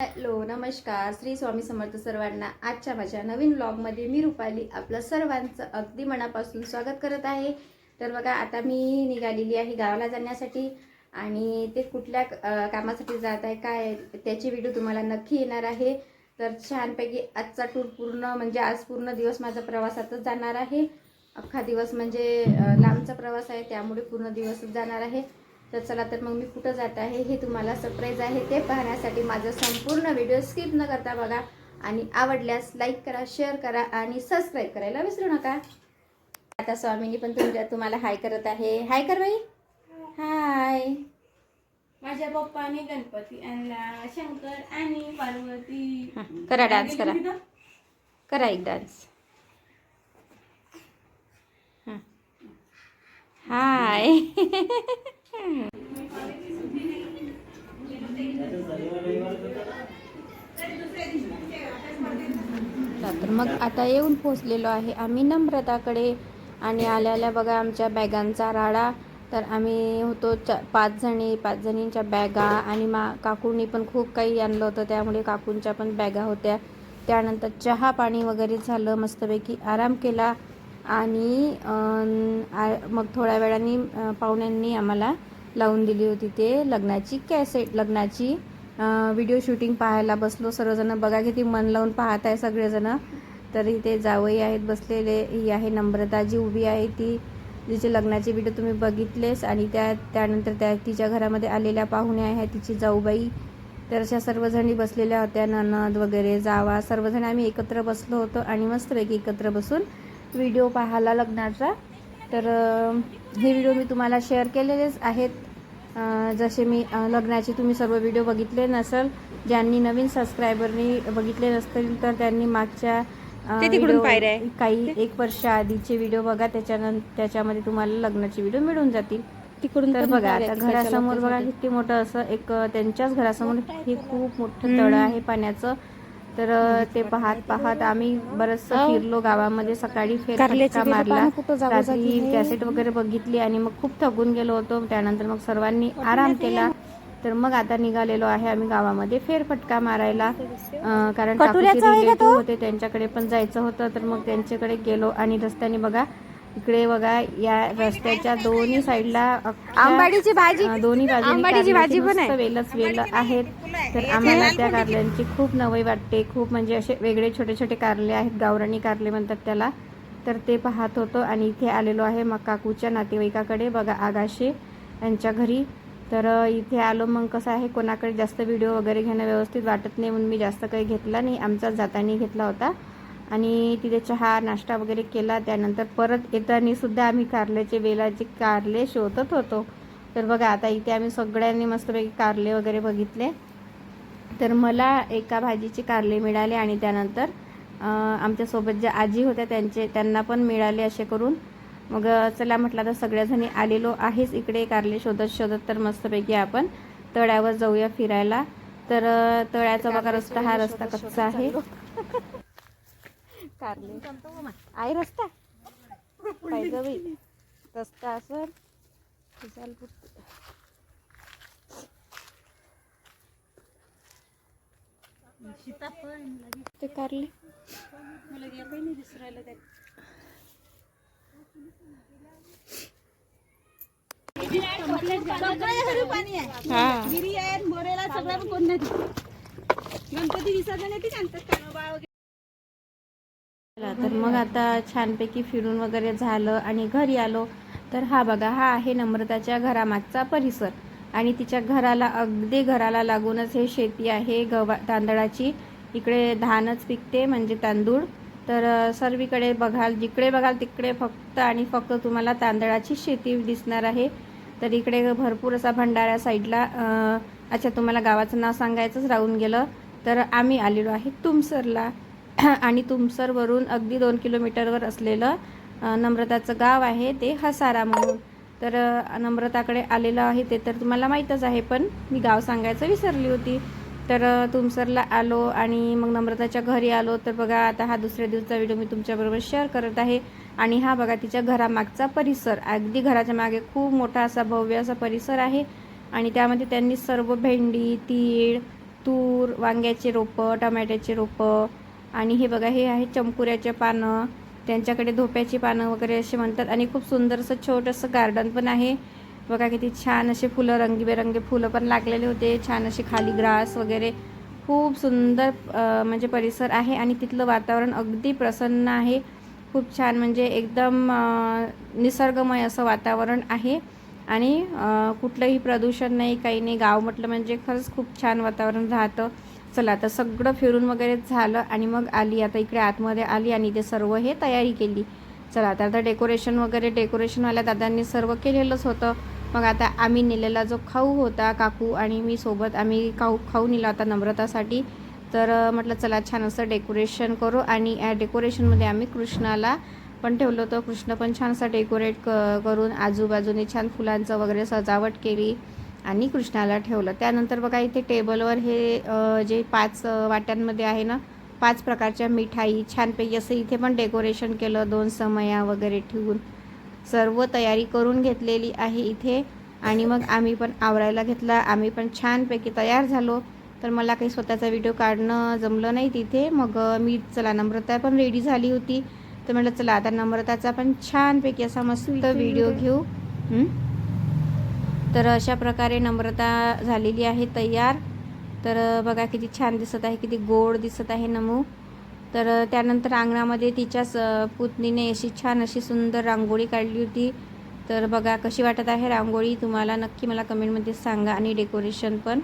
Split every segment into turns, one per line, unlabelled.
Hello नमस्कार. श्री स्वामी समर्थ सर्वांना आजच्या माझ्या नवीन ब्लॉगमध्ये मी रुपाली आपलं सर्वांचं अगदी मनापासून स्वागत करत आहे. तर बघा आता मी निघालेली आहे गावाला जाण्यासाठी आणि ते कुठल्या कामासाठी जात आहे काय त्याची व्हिडिओ तुम्हाला नक्की येणार आहे. तर छानपैकी आजचा टूर पूर्ण म्हणजे आज पूर्ण दिवस माझा प्रवासातच जाणार आहे. अख्खा दिवस म्हणजे लांबचा प्रवास आहे त्यामुळे पूर्ण दिवसच जाणार आहे. तर चला तर मग मी कुठं जात आहे हे तुम्हाला सरप्राईज आहे. ते पाहण्यासाठी माझं संपूर्ण व्हिडिओ स्किप न करता बघा. आणि आवडल्यास लाईक करा शेअर करा आणि सबस्क्राईब करायला विसरू नका. आता स्वामीनी पण तुमच्या तुम्हाला हाय करत आहे. हाय कर बाई हाय
माझ्या पप्पाने गणपती आणला शंकर आणि पार्वती.
करा डान्स करा. करा एक डान्स हाय तर मग आता येऊन पोचलेलो आहे आम्ही नम्रताकडे आणि आल्या बघा आमच्या बॅगांचा राडा. तर आम्ही होतो चा पाच जणी पाच जणींच्या बॅगा आणि मा काकूंनी पण खूप काही आणलं होतं. त्यामुळे काकूंच्या पण बॅगा होत्या. त्यानंतर चहा पाणी वगैरे झालं मस्तपैकी. आराम केला आणि आ- मग थोड्या वेळाने पाहुण्यांनी आम्हाला लावून दिली होती ते लग्नाची कॅसेट लग्नाची व्हिडिओ शूटिंग पाहायला बसलो. सर्वजण बघा किती मन लावून पाहत आहे सगळेजणं. तर इथे जावई आहेत बसलेले. ही आहे नम्रता जी उभी आहे ती जिचे लग्नाचे व्हिडिओ तुम्ही बघितलेस आणि त्या त्यानंतर त्या तिच्या घरामध्ये आलेल्या पाहुण्या आहेत तिची जाऊबाई. तर अशा सर्वजणी बसलेल्या होत्या. ननद वगैरे जावा सर्वजण आम्ही एकत्र बसलो होतो. आणि मस्तपैकी एकत्र बसून व्हिडिओ पाहायला लग्नाचा तर हे व्हिडिओ मी तुम्हाला शेअर केलेलेच आहेत. जसे मी लग्नाचे तुम्ही सर्व व्हिडिओ बघितले नसल ज्यांनी नवीन सबस्क्रायबरनी बघितले नसतील तर त्यांनी मागच्या. काही एक वर्ष आधीचे व्हिडिओ बघा त्याच्यानंतर त्याच्यामध्ये तुम्हाला लग्नाचे व्हिडिओ मिळून जातील.
तिकडून
तर बघा आता घरासमोर बघा किती मोठं असं एक त्यांच्याच घरासमोर हे खूप मोठं तळ आहे पाण्याचं. तर ते पाहत पाहत आम्ही बरंच फिरलो गावामध्ये. सकाळी फेर
कारल्याची
फटका
वेलं
मारला. रात्री. कॅसेट वगैरे बघितली आणि मग खूप थकून गेलो होतो. त्यानंतर मग सर्वांनी आराम केला. तर मग आता निघालेलो आहे आम्ही गावामध्ये फेरफटका मारायला. कारण रिलेटिव्ह होते त्यांच्याकडे पण जायचं होतं. तर मग त्यांच्याकडे गेलो आणि रस्त्याने बघा इकडे बघा या रस्त्याच्या दोन्ही साईडला
आंबाडीची भाजी.
दोन्ही
आंबाडीची भाजी पण
वेलच वेल आहेत. तर आम्हाला त्या कारल्यांची खूप नवई वाटते. खूप म्हणजे असे वेगळे छोटे छोटे कारले आहेत. गावरानी कारले म्हणतात त्याला. तर ते पाहत होतो आणि इथे आलेलो आहे मग काकूच्या नातेवाईकाकडे. बघा आगाशे यांच्या घरी. तर इथे आलो मग कसं आहे कोणाकडे जास्त व्हिडिओ वगैरे घेणं व्यवस्थित वाटत नाही म्हणून मी जास्त काही घेतला नाही. आमचाच जातानी घेतला होता. आणि तिथे चहा नाश्ता वगैरे केला. त्यानंतर परत येताना सुद्धा आम्ही कारल्याचे वेलाचे कारले शोधत होतो. तर बघा आता इथे आम्ही सगळ्यांनी मस्तपैकी कारले वगैरे बघितले. तर मला एका भाजीचे कारले मिळाले आणि त्यानंतर आमच्यासोबत ज्या आजी होत्या त्यांचे त्यांना पण मिळाले असे करून. मग चला म्हटलं तर सगळ्याजणी आलेलो आहेच इकडे कारले शोधत शोधत तर मस्तपैकी आपण तळ्यावर जाऊया फिरायला. तर तळ्याचा बघा रस्ता हा रस्ता कच्चा आहे. कारले. आहे रस्ता? पाहिजे बाई रस्ता असं ते कारले. हा.
गणपती विसर्जन येते आणतात कानोबा वगैरे
चला, तर मग आता छानपैकी फिरून वगैरे झालं आणि घरी आलो तर हा बघा हा आहे नम्रताच्या घरामागचा परिसर. आणि तिच्या घराला अगदी घराला लागूनच हे शेती आहे गवा तांदळाची. इकडे धानच पिकते म्हणजे तांदूळ. तर सर्वीकडे बघाल जिकडे बघाल तिकडे फक्त आणि फक्त तुम्हाला तांदळाची शेती दिसणार आहे. तर इकडे भरपूर असा भंडाऱ्या साईडला अच्छा तुम्हाला गावाचं नाव सांगायचंच राहून गेलं. तर आम्ही आलेलो आहे तुमसरला. आणि तुमसरवरून अगदी दोन किलोमीटरवर असलेलं नम्रताचं गाव आहे ते हसारा म्हणून. तर नम्रताकडे आलेलं आहे ते तर तुम्हाला माहीतच आहे पण मी गाव सांगायचं विसरली होती. तर तुमसरला आलो आणि मग नम्रताच्या घरी आलो. तर बघा आता हा दुसऱ्या दिवसाचा व्हिडिओ मी तुमच्याबरोबर शेअर करत आहे. आणि हा बघा तिच्या घरामागचा परिसर. अगदी घराच्या मागे खूप मोठा असा भव्य असा परिसर आहे. आणि त्यामध्ये त्यांनी सर्व भेंडी तीळ तूर वांग्याचे रोपं टमाट्याचे रोपं आणि हे बघा हे आहे चमकुऱ्याचे पानं. त्यांच्याकडे धोप्याची पानं वगैरे असे म्हणतात. आणि खूप सुंदरसं छोटंसं गार्डन पण आहे. बघा किती छान असे फुलं रंगीबेरंगी फुलं पण लागलेले होते. छान असे खाली ग्रास वगैरे. खूप सुंदर म्हणजे परिसर आहे आणि तिथलं वातावरण अगदी प्रसन्न आहे. खूप छान म्हणजे एकदम निसर्गमय असं वातावरण आहे. आणि कुठलंही प्रदूषण नाही काही नाही. गाव म्हटलं म्हणजे खरंच खूप छान वातावरण राहतं. चला आता सगळं फिरून वगैरे झालं आणि मग आली आता इकडे आतमध्ये आली आणि ते सर्व हे तयारी केली. चला आता आता डेकोरेशन वगैरे डेकोरेशनवाल्या दादांनी सर्व केलेलंच होतं. मग आता आम्ही नेलेला जो खाऊ होता काकू आणि मी सोबत आम्ही खाऊ खाऊ नेला होता नम्रतासाठी. तर म्हटलं चला छान असं डेकोरेशन करू आणि या डेकोरेशनमध्ये आम्ही कृष्णाला पण ठेवलं होतं. कृष्ण पण छान असं डेकोरेट क करून आजूबाजूने छान फुलांचं वगैरे सजावट केली. आणि कृष्णाला ठेवलं. त्यानंतर बघा इथे टेबलवर हे जे पाच वाट्यांमध्ये आहे ना पाच प्रकारच्या मिठाई छानपैकी असं इथे पण डेकोरेशन केलं दोन समया वगैरे ठेवून. सर्व तयारी करून घेतलेली आहे इथे. आणि मग आम्ही पण आवरायला घेतला. आम्ही पण छानपैकी तयार झालो. तर मला काही स्वतःचा व्हिडिओ काढणं जमलं नाही तिथे. मग मी चला नम्रता पण रेडी झाली होती. तर म्हटलं चला आता नम्रताचा पण छानपैकी असा मस्त व्हिडिओ घेऊ? तर अशा प्रकारे नम्रता झालेली आहे तयार. तर बघा किती छान दिसत आहे किती गोड दिसत आहे नमू. तर त्यानंतर अंगणामध्ये तिच्याच अ, पुतणीने अशी छान अशी सुंदर रांगोळी काढली होती. तर बघा कशी वाटत आहे रांगोळी तुम्हाला नक्की मला कमेंटमध्ये सांगा आणि डेकोरेशन पण.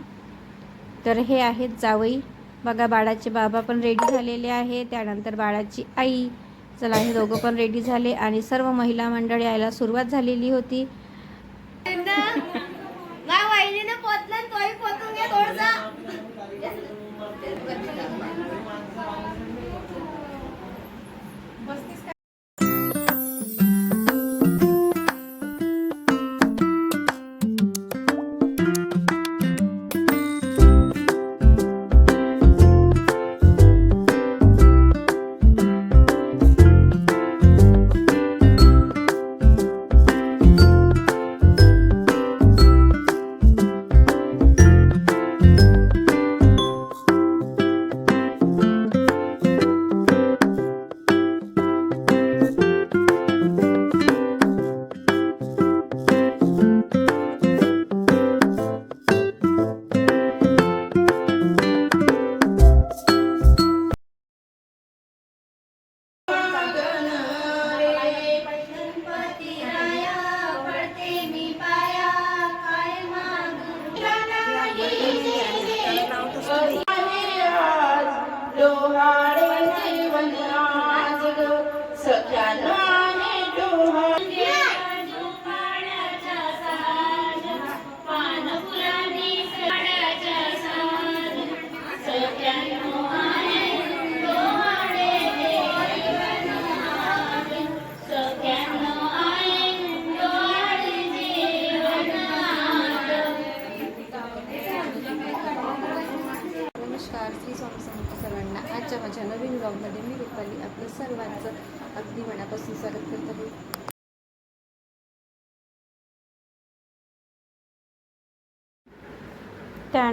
तर हे आहेत जावई. बघा बाळाचे बाबा पण रेडी झालेले आहे त्यानंतर बाळाची आई. चला हे दोघं पण रेडी झाले आणि सर्व महिला मंडळ यायला सुरुवात झालेली होती.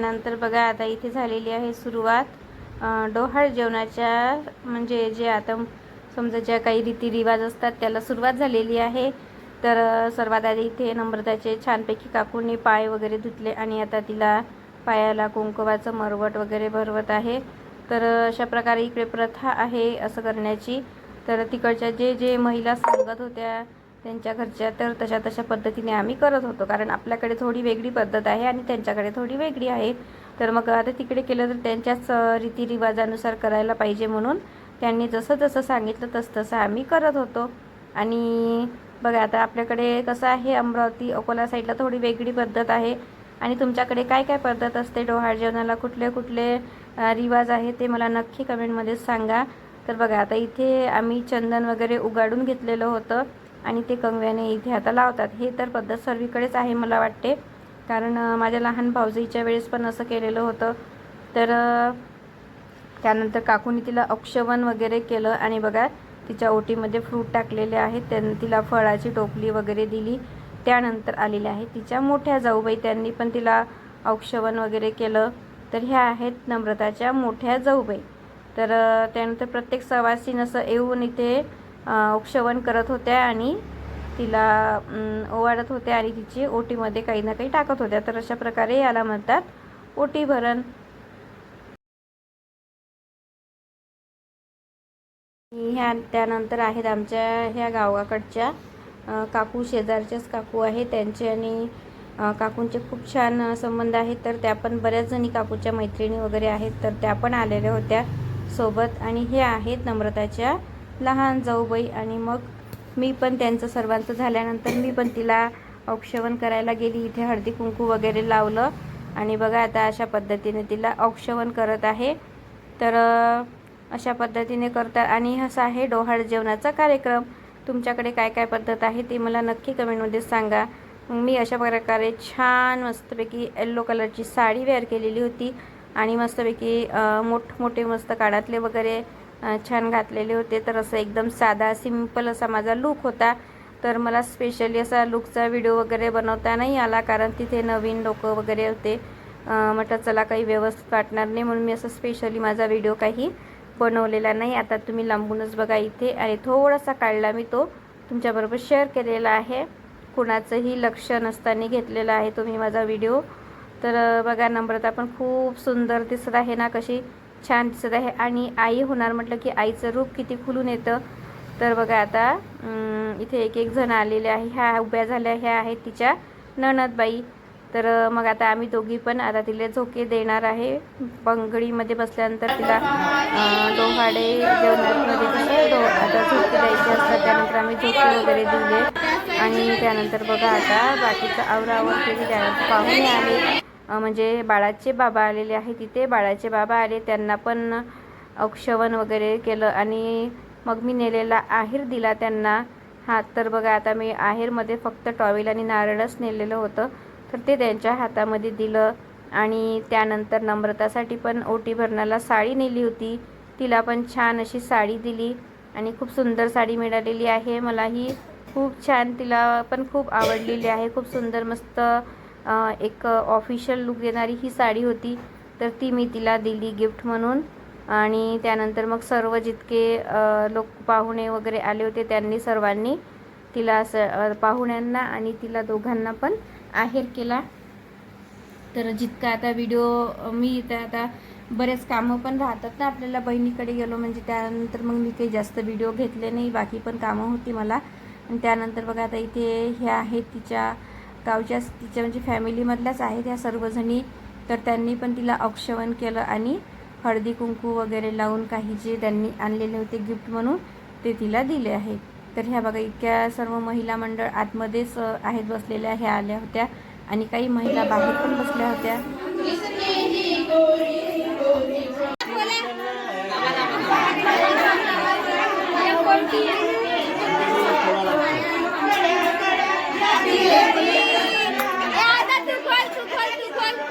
त्यानंतर बघा आता इथे झालेली आहे सुरुवात. डोहाळ जेवणाच्या म्हणजे जे आता समजा ज्या काही रीतिरिवाज असतात त्याला सुरुवात झालेली आहे. तर सर्वात आधी इथे नम्रताचे छानपैकी काकूंनी पाय वगैरे धुतले आणि आता तिला पायाला कुंकवाचं मरवट वगैरे भरवत आहे. तर अशा प्रकारे इकडे प्रथा आहे असं करण्याची. तर तिकडच्या जे जे महिला सांगत होत्या त्यांच्या घरच्या तर तशा तशा पद्धतीने आम्ही करत होतो. कारण आपल्याकडे थोडी वेगळी पद्धत आहे आणि त्यांच्याकडे थोडी वेगळी आहे. तर मग आता तिकडे केलं तर त्यांच्याच रीतिरिवाजानुसार करायला पाहिजे म्हणून त्यांनी जसं जसं सांगितलं तसं तसं आम्ही करत होतो. आणि बघा आता आपल्याकडे कसं आहे अमरावती अकोला साईडला थोडी वेगळी पद्धत आहे. आणि तुमच्याकडे काय काय पद्धत असते? डोहाळ जेवणाला कुठले कुठले रिवाज आहे ते मला नक्की कमेंटमध्ये सांगा. तर बघा आता इथे आम्ही चंदन वगैरे उगाडून घेतलेलं होतं. आणि ते कंगव्याने इथे आता लावतात. हे तर पद्धत सर्वीकडेच आहे मला वाटते. कारण माझ्या लहान भाऊजीच्या वेळेस पण असं केलेलं होतं. तर त्यानंतर काकूनी तिला अक्षवन वगैरे केलं आणि बघा तिच्या ओटीमध्ये फ्रूट टाकलेले आहेत. त्यां तिला फळाची टोपली वगैरे दिली. त्यानंतर आलेले आहे तिच्या मोठ्या जाऊबाई. त्यांनी पण तिला औक्षवण वगैरे केलं. तर ह्या आहेत नम्रताच्या मोठ्या जाऊबाई. तर त्यानंतर प्रत्येक सवासीन असं येऊन इथे औक्षवण करत होत्या आणि तिला ओवाळत होत्या आणि तिची ओटीमध्ये काही ना काही टाकत होत्या. तर अशा प्रकारे याला म्हणतात ओटी भरण. ह्या त्यानंतर आहेत आमच्या ह्या गावाकडच्या काकू शेजारच्याच काकू आहेत त्यांचे आणि काकूंचे खूप छान संबंध आहेत. तर त्या पण बऱ्याच जणी काकूच्या मैत्रिणी वगैरे आहेत. तर त्या पण आलेल्या होत्या सोबत. आणि हे आहेत नम्रताच्या लहान जाऊबाई आणि मग मी पण त्यांचं सर्वांचं झाल्यानंतर मी पण तिला औक्षवण करायला गेली. इथे हळदी कुंकू वगैरे लावलं. आणि बघा आता अशा पद्धतीने तिला औक्षवण करत आहे. तर अशा पद्धतीने करतात. आणि असा आहे डोहाळ जेवणाचा कार्यक्रम. तुमच्याकडे काय काय पद्धत आहे ते मला नक्की कमेंटमध्ये सांगा. मी अशा प्रकारे छान मस्तपैकी येल्लो कलरची साडी वेअर केलेली होती. आणि मस्तपैकी मोठमोठे मस्त काळातले वगैरे छान घातलेले होते. तर असं एकदम साधा सिंपल असा माझा लूक होता. तर मला स्पेशली असा लुकचा व्हिडिओ वगैरे बनवता नाही आला कारण तिथे नवीन लोक वगैरे होते. म्हटलं चला काही व्यवस्थित वाटणार नाही म्हणून मी असं स्पेशली माझा व्हिडिओ काही बनवलेला नाही. आता तुम्ही लांबूनच बघा इथे आणि थोडासा काढला मी तो. तुमच्याबरोबर शेअर केलेला आहे. कुणाचंही लक्ष नसताना घेतलेला आहे तुम्ही माझा व्हिडिओ तर बघा नम्रता पण खूप सुंदर दिसत आहे ना कशी छान दिसत आहे. आणि आई होणार म्हटलं की आईचं रूप किती खुलून येतं. तर बघा आता इथे एक एक जण आलेले आहे. ह्या उभ्या झाल्या ह्या आहेत तिच्या नणदबाई. तर मग आता आम्ही दोघी पण आता तिला झोके देणार आहे. बंगडीमध्ये बसल्यानंतर तिला डोहाडे जेवणामध्ये डो आता झोके द्यायचे असतात. त्यानंतर आम्ही झोके वगैरे दिले. आणि त्यानंतर बघा आता बाकीचं आवरावर केली. त्यानंतर पाहुणे आले. म्हणजे बाळाचे बाबा आलेले आहे तिथे. बाळाचे बाबा आले त्यांना पण औक्षवण वगैरे केलं आणि मग मी नेलेला आहेर दिला त्यांना. हात तर बघा आता मी आहेरमध्ये फक्त टॉवेल आणि नारळच नेलेलं होतं. तर ते त्यांच्या हातामध्ये दिलं आणि त्यानंतर नम्रतासाठी पण ओटी भरणाला साडी नेली होती. तिला पण छान अशी साडी दिली आणि खूप सुंदर साडी मिळालेली आहे. मलाही खूप छान तिला पण खूप आवडलेली आहे. खूप सुंदर मस्त एक ऑफिशियल लुक देणारी ही साडी होती. तर ती मी तिला दिली गिफ्ट म्हणून. आणि त्यानंतर मग सर्व जितके लोक पाहुणे वगैरे आले होते त्यांनी सर्वांनी तिला असं पाहुण्यांना आणि तिला दोघांना पण आहेर केला. तर जितका आता व्हिडिओ मी त्या आता बरेच कामं पण राहतात ना आपल्याला बहिणीकडे गेलो म्हणजे त्यानंतर मग मी काही जास्त व्हिडिओ घेतले नाही बाकी पण कामं होती मला. आणि त्यानंतर बघा आता इथे ह्या आहेत तिच्या गावच्याच तिच्या म्हणजे फॅमिलीमधल्याच आहेत ह्या सर्वजणी. तर त्यांनी पण तिला औक्षवण केलं आणि हळदी कुंकू वगैरे लावून काही जे त्यांनी आणलेले होते गिफ्ट म्हणून ते तिला दिले आहे. तर ह्या बघा इतक्या सर्व महिला मंडळ आतमध्येच आहेत बसलेल्या ह्या आल्या होत्या. आणि काही महिला बाहेर पण बसल्या होत्या.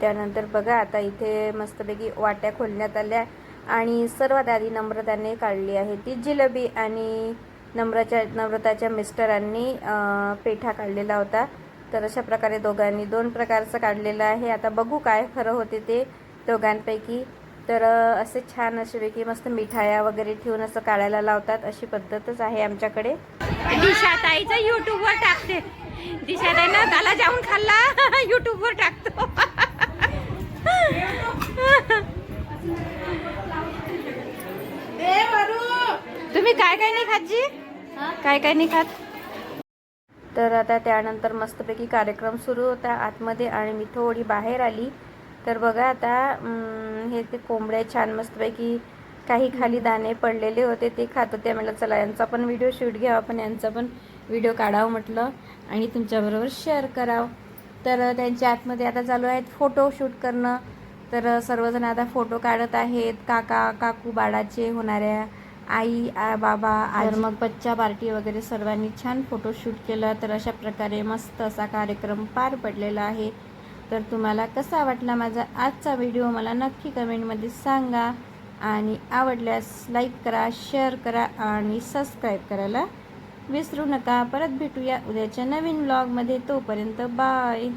त्यानंतर बघा आता इथे मस्तपैकी वाट्या खोलण्यात आल्या आणि सर्वात आधी नम्रताने काढली आहे ती जिलेबी आणि नम्रच्या नम्रताच्या मिस्टरांनी पेठा काढलेला होता. तर अशा प्रकारे दोघांनी दोन प्रकारचं काढलेलं आहे. आता बघू काय खरं होते ते दोघांपैकी. तर असे छान अशापैकी मस्त मिठाया वगैरे ठेवून असं काढायला लावतात. अशी पद्धतच आहे आमच्याकडे.
दिशाताईचं युट्यूबवर टाकते. दिशाताई ना त्याला जाऊन खाल्ला. युट्यूबवर टाकतो.
तुम्ही काय काय नाही खात जी? काय काय नाही खात? तर आता त्यानंतर मस्तपैकी कार्यक्रम सुरू होता. आतमध्ये आणि मी थोडी बाहेर आली. तर बघा आता हे ते कोंबड्या छान मस्तपैकी काही खाली दाणे पडलेले होते ते खात होते. मला चला यांचा पण व्हिडिओ शूट घ्यावा पण यांचा पण व्हिडिओ काढावं म्हटलं. आणि तुमच्याबरोबर शेअर करावं. तर त्यांच्या आतमध्ये आता चालू आहेत फोटो शूट करणं. तर सर्वजण आता फोटो काढत आहेत. काका काकू बाळाचे होणाऱ्या आई आ, बाबा आज. मग बच्चा पार्टी वगैरे सर्वांनी छान फोटोशूट केलं. तर अशा प्रकारे मस्त असा कार्यक्रम पार पडलेला आहे. तर तुम्हाला कसा वाटला माझा आजचा व्हिडिओ मला नक्की कमेंटमध्ये सांगा. आणि आवडल्यास लाईक करा शेअर करा आणि सबस्क्राईब करायला विसरू नका. परत भेटूया उद्याच्या नवीन ब्लॉगमध्ये तोपर्यंत बाय